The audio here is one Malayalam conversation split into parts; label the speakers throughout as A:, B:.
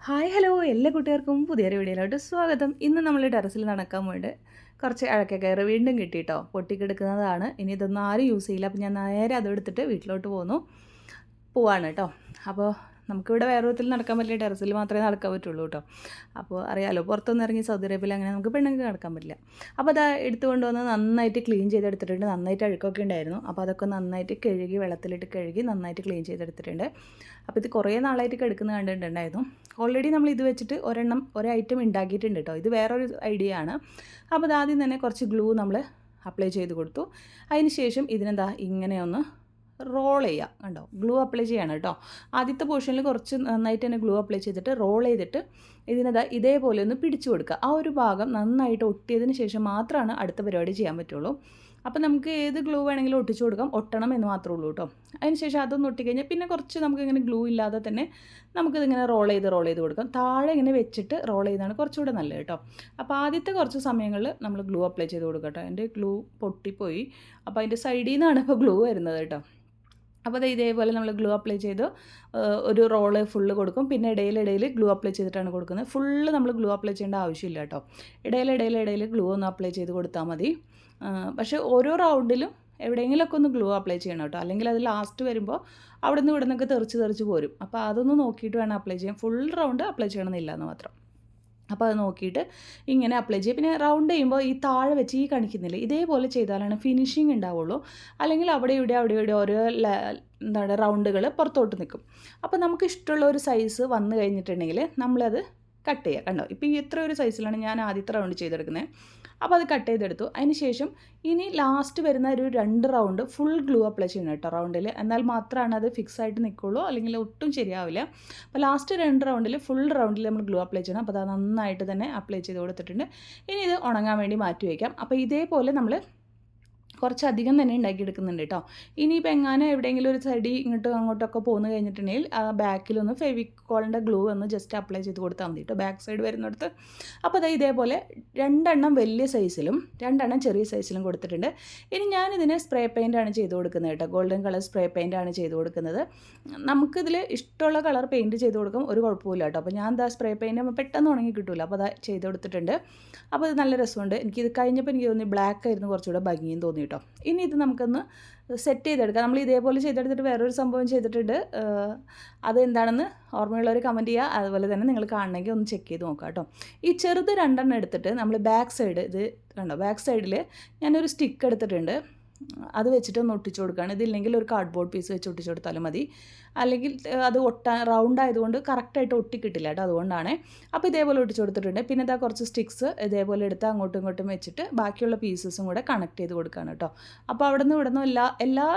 A: ഹായ് ഹലോ എല്ലാ കുട്ടികൾക്കും പുതിയൊരു വീഡിയോയിലോട്ട് സ്വാഗതം. ഇന്ന് നമ്മൾ ടെറസിൽ നടക്കാൻ വേണ്ടി കുറച്ച് അഴക്ക കയറ് വീണ്ടും കിട്ടിയിട്ടോ പൊട്ടിക്കെടുക്കുന്നതാണ്. ഇനി ഇതൊന്നും ആരും യൂസ് ചെയ്യില്ല. അപ്പോൾ ഞാൻ നേരെ അതെടുത്തിട്ട് വീട്ടിലോട്ട് പോന്നു. പോവാണ് കേട്ടോ. അപ്പോൾ നമുക്കിവിടെ വേറെ വിധത്തിൽ നടക്കാൻ പറ്റില്ല. ടെറസിൽ മാത്രമേ നടക്കാൻ പറ്റുള്ളൂ കേട്ടോ. അപ്പോൾ അറിയാലോ പുറത്തൊന്നും ഇറങ്ങി സൗദി അറേബ്യയിൽ അങ്ങനെ നമുക്ക് പെണ്ണുങ്ങൾക്ക് നടക്കാൻ പറ്റില്ല. അപ്പോൾ അത് എടുത്തുകൊണ്ട് വന്ന് നന്നായിട്ട് ക്ലീൻ ചെയ്തെടുത്തിട്ടുണ്ട്. നന്നായിട്ട് അഴുക്കൊക്കെ ഉണ്ടായിരുന്നു. അപ്പോൾ അതൊക്കെ നന്നായിട്ട് കഴുകി വെള്ളത്തിലിട്ട് കഴുകി നന്നായിട്ട് ക്ലീൻ ചെയ്തെടുത്തിട്ടുണ്ട്. അപ്പോൾ ഇത് കുറേ നാളായിട്ട് കിടക്കുന്ന കണ്ടിട്ടുണ്ടായിരുന്നു. ഓൾറെഡി നമ്മൾ ഇത് വെച്ചിട്ട് ഒരെണ്ണം ഒരു ഐറ്റം ഉണ്ടാക്കിയിട്ടുണ്ട് കേട്ടോ. ഇത് വേറൊരു ഐഡിയ ആണ്. അപ്പോൾ അത് ആദ്യം തന്നെ കുറച്ച് ഗ്ലൂ നമ്മൾ അപ്ലൈ ചെയ്ത് കൊടുത്തു. അതിന് ശേഷം ഇതിനെന്താ ഇങ്ങനെ ഒന്ന് റോൾ ചെയ്യുക കണ്ടോ? ഗ്ലൂ അപ്ലൈ ചെയ്യണം കേട്ടോ. ആദ്യത്തെ പോർഷനിൽ കുറച്ച് നന്നായിട്ട് തന്നെ ഗ്ലൂ അപ്ലൈ ചെയ്തിട്ട് റോൾ ചെയ്തിട്ട് ഇതിനത് ഇതേപോലെ ഒന്ന് പിടിച്ചു കൊടുക്കുക. ആ ഒരു ഭാഗം നന്നായിട്ട് ഒട്ടിയതിന് ശേഷം മാത്രമാണ് അടുത്ത പരിപാടി ചെയ്യാൻ പറ്റുള്ളൂ. അപ്പോൾ നമുക്ക് ഏത് ഗ്ലൂ വേണമെങ്കിലും ഒട്ടിച്ചു കൊടുക്കാം. ഒട്ടണം എന്ന് മാത്രമേ ഉള്ളൂ കേട്ടോ. അതിനുശേഷം അതൊന്ന് ഒട്ടിക്കഴിഞ്ഞാൽ പിന്നെ കുറച്ച് നമുക്ക് ഇങ്ങനെ ഗ്ലൂ ഇല്ലാതെ തന്നെ നമുക്കിതിങ്ങനെ റോൾ ചെയ്ത് റോൾ ചെയ്ത് കൊടുക്കാം. താഴെ ഇങ്ങനെ വെച്ചിട്ട് റോൾ ചെയ്താണ് കുറച്ചുകൂടെ നല്ലത് കേട്ടോ. അപ്പോൾ ആദ്യത്തെ കുറച്ച് സമയങ്ങളിൽ നമ്മൾ ഗ്ലൂ അപ്ലൈ ചെയ്ത് കൊടുക്കാം കേട്ടോ. എന്റെ ഗ്ലൂ പൊട്ടിപ്പോയി. അപ്പോൾ അതിന്റെ സൈഡിൽ നിന്നാണ് ഇപ്പോൾ ഗ്ലൂ വരുന്നത് കേട്ടോ. അപ്പോൾ അത് ഇതേപോലെ നമ്മൾ ഗ്ലൂ അപ്ലൈ ചെയ്ത് ഒരു റോൾ ഫുള്ള് കൊടുക്കും. പിന്നെ ഇടയിൽ ഗ്ലൂ അപ്ലൈ ചെയ്തിട്ടാണ് കൊടുക്കുന്നത്. ഫുള്ള് നമ്മൾ ഗ്ലൂ അപ്ലൈ ചെയ്യേണ്ട ആവശ്യമില്ല കേട്ടോ. ഇടയിൽ ഗ്ലൂ ഒന്ന് അപ്ലൈ ചെയ്ത് കൊടുത്താൽ മതി. പക്ഷേ ഓരോ റൗണ്ടിലും എവിടെയെങ്കിലുമൊക്കെ ഒന്ന് ഗ്ലൂ അപ്ലൈ ചെയ്യണം കേട്ടോ. അല്ലെങ്കിൽ അത് ലാസ്റ്റ് വരുമ്പോൾ അവിടെ നിന്ന് ഇവിടെ നിന്നൊക്കെ തെറിച്ച് തെറിച്ച് പോരും. അപ്പോൾ അതൊന്ന് നോക്കിയിട്ട് വേണം അപ്ലൈ ചെയ്യാൻ. ഫുൾ റൗണ്ട് അപ്ലൈ ചെയ്യണമെന്നില്ല എന്ന് മാത്രം. അപ്പോൾ അത് നോക്കിയിട്ട് ഇങ്ങനെ അപ്ലൈ ചെയ്യുക പിന്നെ റൗണ്ട് ചെയ്യുമ്പോൾ ഈ താഴെ വെച്ച് ഈ കാണിക്കുന്നില്ല ഇതേപോലെ ചെയ്താലാണ് ഫിനിഷിങ് ഉണ്ടാവുള്ളൂ. അല്ലെങ്കിൽ അവിടെ ഇവിടെ അവിടെ ഇവിടെ ഓരോ എന്താണ് റൗണ്ടുകൾ പുറത്തോട്ട് നിൽക്കും. അപ്പോൾ നമുക്ക് ഇഷ്ടമുള്ള ഒരു സൈസ് വന്നു കഴിഞ്ഞിട്ടുണ്ടെങ്കിൽ നമ്മളത് കട്ട് ചെയ്യുക. കണ്ടോ? ഇപ്പോൾ ഈ ഇത്ര ഒരു സൈസിലാണ് ഞാൻ ആദ്യത്തെ റൗണ്ട് ചെയ്തെടുക്കുന്നത്. അപ്പോൾ അത് കട്ട് ചെയ്തെടുത്തു. അതിന് ശേഷം ഇനി ലാസ്റ്റ് വരുന്ന ഒരു രണ്ട് റൗണ്ട് ഫുൾ ഗ്ലൂ അപ്ലൈ ചെയ്യണം കേട്ടോ റൗണ്ടിൽ എന്നാൽ മാത്രമാണ് അത് ഫിക്സ് ആയിട്ട് നിൽക്കുള്ളൂ അല്ലെങ്കിൽ ഒട്ടും ശരിയാവില്ല. അപ്പോൾ ലാസ്റ്റ് രണ്ട് റൗണ്ടിൽ ഫുൾ റൗണ്ടിൽ നമ്മൾ ഗ്ലൂ അപ്ലൈ ചെയ്യണം. അപ്പോൾ അത് നന്നായിട്ട് തന്നെ അപ്ലൈ ചെയ്ത് കൊടുത്തിട്ടുണ്ട്. ഇനി ഇത് ഉണങ്ങാൻ വേണ്ടി മാറ്റി വയ്ക്കാം. അപ്പോൾ ഇതേപോലെ നമ്മൾ കുറച്ചധികം തന്നെ ഉണ്ടാക്കിയെടുക്കുന്നുണ്ട് കേട്ടോ. ഇനിയിപ്പോൾ എങ്ങാനും എവിടെയെങ്കിലും ഒരു സൈഡിൽ ഇങ്ങോട്ടും അങ്ങോട്ടൊക്കെ പോന്നു കഴിഞ്ഞിട്ടുണ്ടെങ്കിൽ ആ ബാക്കിലൊന്ന് ഫെവിക്കോളിന്റെ ഗ്ലൂ ഒന്ന് ജസ്റ്റ് അപ്ലൈ ചെയ്ത് കൊടുത്താൽ മതി കേട്ടോ ബാക്ക് സൈഡ് വരുന്നിടത്ത്. അപ്പോൾ അതായത് ഇതേപോലെ രണ്ടെണ്ണം വലിയ സൈസിലും രണ്ടെണ്ണം ചെറിയ സൈസിലും കൊടുത്തിട്ടുണ്ട്. ഇനി ഞാനിതിന് സ്പ്രേ പെയിന്റാണ് ചെയ്ത് കൊടുക്കുന്നത് കേട്ടോ ഗോൾഡൻ കളർ സ്പ്രേ പെയിന്റാണ് ചെയ്ത് കൊടുക്കുന്നത്. നമുക്കിതിൽ ഇഷ്ടമുള്ള കളർ പെയിന്റ് ചെയ്ത് കൊടുക്കും ഒരു കുഴപ്പമില്ല കേട്ടോ. അപ്പോൾ ഞാൻ എന്താ സ്പ്രേ പെയിന്റ് പെട്ടെന്ന് ഉണങ്ങി കിട്ടില്ല അപ്പോൾ അത് ചെയ്ത് കൊടുത്തിട്ടുണ്ട്. അപ്പോൾ ഇത് നല്ല രസമുണ്ട്. എനിക്കിത് കഴിഞ്ഞപ്പോൾ എനിക്ക് തോന്നി ബ്ലാക്ക് ആയിരുന്നു കുറച്ചുകൂടെ ഭംഗിയും തോന്നി കേട്ടോ. ഇനി ഇത് നമുക്കൊന്ന് സെറ്റ് ചെയ്തെടുക്കാം. നമ്മൾ ഇതേപോലെ ചെയ്തെടുത്തിട്ട് വേറൊരു സംഭവം ചെയ്തിട്ടുണ്ട്. അതെന്താണെന്ന് ഓർമ്മയുള്ളവർ കമന്റ് ചെയ്യുക. അതുപോലെ തന്നെ നിങ്ങൾ കാണണമെങ്കിൽ ഒന്ന് ചെക്ക് ചെയ്ത് നോക്കാം കേട്ടോ. ഈ ചെറുത് രണ്ടെണ്ണം എടുത്തിട്ട് നമ്മൾ ബാക്ക് സൈഡ് ഇത് കണ്ടോ? ബാക്ക് സൈഡിൽ ഞാനൊരു സ്റ്റിക്ക് എടുത്തിട്ടുണ്ട്. അത് വെച്ചിട്ട് ഒന്ന് ഒട്ടിച്ചു കൊടുക്കുകയാണ്. ഇതില്ലെങ്കിൽ ഒരു കാർഡ്ബോർഡ് പീസ് വെച്ച് ഒട്ടിച്ചു കൊടുത്താലും മതി. അല്ലെങ്കിൽ അത് ഒട്ടാ റൗണ്ട് ആയതുകൊണ്ട് കറക്റ്റായിട്ട് ഒട്ടി കിട്ടില്ല കേട്ടോ അതുകൊണ്ടാണ്. അപ്പോൾ ഇതേപോലെ ഒട്ടിച്ചു കൊടുത്തിട്ടുണ്ട്. പിന്നെ ഇതാ കുറച്ച് സ്റ്റിക്സ് ഇതേപോലെ എടുത്ത് അങ്ങോട്ടും ഇങ്ങോട്ടും വെച്ചിട്ട് ബാക്കിയുള്ള പീസസും കൂടെ കണക്ട് ചെയ്ത് കൊടുക്കുകയാണ് കേട്ടോ. അപ്പോൾ അവിടെ നിന്ന് ഇവിടെ എല്ലാ എല്ലാ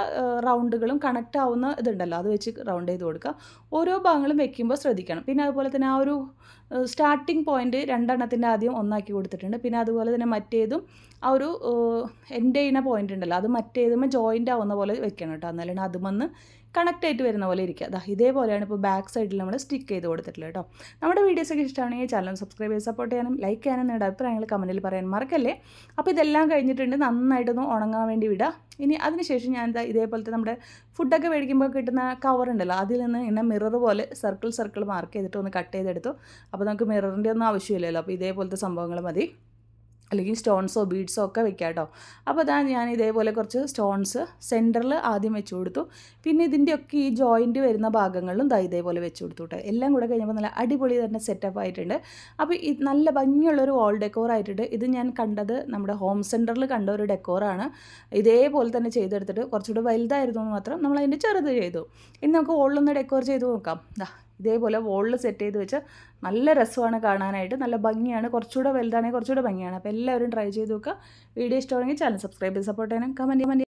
A: റൗണ്ടുകളും കണക്റ്റ് ആവുന്ന ഇതുണ്ടല്ലോ. അത് വെച്ച് റൗണ്ട് ചെയ്ത് കൊടുക്കുക. ഓരോ ഭാഗങ്ങളും വെക്കുമ്പോൾ ശ്രദ്ധിക്കണം. പിന്നെ അതുപോലെ തന്നെ ആ ഒരു സ്റ്റാർട്ടിംഗ് പോയിന്റ് രണ്ടെണ്ണത്തിന്റെ ആദ്യം ഒന്നാക്കി കൊടുത്തിട്ടുണ്ട്. പിന്നെ അതുപോലെ തന്നെ മറ്റേതും ആ ഒരു എൻഡ് ചെയ്യുന്ന പോയിന്റ് ഉണ്ടല്ലോ. അത് മറ്റേതുമ്പോൾ ജോയിന്റ് ആവുന്ന പോലെ വെക്കണം കേട്ടോ. എന്നാലാണ് അതുമെന്ന് കണക്റ്റ് ആയിട്ട് വരുന്ന പോലെ ഇരിക്കുക അതാ ഇതേപോലെയാണ് ഇപ്പോൾ ബാക്ക് സൈഡിൽ നമ്മൾ സ്റ്റിക്ക് ചെയ്ത് കൊടുത്തിട്ടുള്ളത് കേട്ടോ. നമ്മുടെ വീഡിയോസൊക്കെ ഇഷ്ടമാണെങ്കിൽ ചാനൽ സബ്സ്ക്രൈബ് ചെയ്ത് സപ്പോർട്ട് ചെയ്യാനും ലൈക്ക് ചെയ്യാനും നിങ്ങളുടെ അഭിപ്രായങ്ങൾ കമന്റിൽ പറയാൻ മറക്കല്ലേ? അപ്പോൾ ഇതെല്ലാം കഴിഞ്ഞിട്ടുണ്ട്. നന്നായിട്ടൊന്ന് ഉണങ്ങാൻ വേണ്ടി വിടുക ഇനി അതിനുശേഷം ഞാൻ എന്താ ഇതേപോലത്തെ നമ്മുടെ ഫുഡൊക്കെ മേടിക്കുമ്പോൾ കിട്ടുന്ന കവർ ഉണ്ടല്ലോ അതിൽ നിന്ന് ഇങ്ങനെ മിറർ പോലെ സർക്കിൾ സർക്കിൾ മാർക്ക് ചെയ്തിട്ട് ഒന്ന് കട്ട് ചെയ്തെടുത്തു. അപ്പോൾ നമുക്ക് മിററിന്റെ ഒന്നും ആവശ്യമില്ലല്ലോ. അപ്പോൾ ഇതേപോലത്തെ സംഭവങ്ങൾ മതി. അല്ലെങ്കിൽ സ്റ്റോൺസോ ബീഡ്സോ ഒക്കെ വെക്കാം കേട്ടോ അപ്പോൾ അതാ ഞാൻ ഇതേപോലെ കുറച്ച് സ്റ്റോൺസ് സെന്ററിൽ ആദ്യം വെച്ച് കൊടുത്തു. പിന്നെ ഇതിന്റെയൊക്കെ ഈ ജോയിന്റ് വരുന്ന ഭാഗങ്ങളിലും ദാ ഇതേപോലെ വെച്ച് കൊടുത്തു കേട്ടോ. എല്ലാം കൂടെ കഴിഞ്ഞപ്പോൾ നല്ല അടിപൊളി തന്നെ സെറ്റപ്പ് ആയിട്ടുണ്ട്. അപ്പോൾ ഈ നല്ല ഭംഗിയുള്ളൊരു വാൾ ഡെക്കോർ ആയിട്ടുണ്ട്. ഇത് ഞാൻ കണ്ടത് നമ്മുടെ ഹോം സെന്ററിൽ കണ്ട ഒരു ഡെക്കോറാണ് ഇതേപോലെ തന്നെ ചെയ്തെടുത്തിട്ട് കുറച്ചുകൂടെ വലുതായിരുന്നു മാത്രം നമ്മൾ അതിന്റെ ചെറുത് ചെയ്തു. ഇനി നമുക്ക് വോളിലൊന്ന് ഡെക്കോർ ചെയ്ത് നോക്കാം. ദാ ഇതേപോലെ വോളിൽ സെറ്റ് ചെയ്ത് വെച്ച് നല്ല രസമാണ് കാണാനായിട്ട്. നല്ല ഭംഗിയാണ്. കുറച്ചുകൂടെ വലുതാണെങ്കിൽ കുറച്ചുകൂടെ ഭംഗിയാണ്. അപ്പോൾ എല്ലാവരും ട്രൈ ചെയ്ത് നോക്കുക. വീഡിയോ ഇഷ്ടമാണെങ്കിൽ ചാനൽ സബ്സ്ക്രൈബ് ചെയ്ത് സപ്പോർട്ട് ചെയ്യാനും കമന്റ് കമന്റ്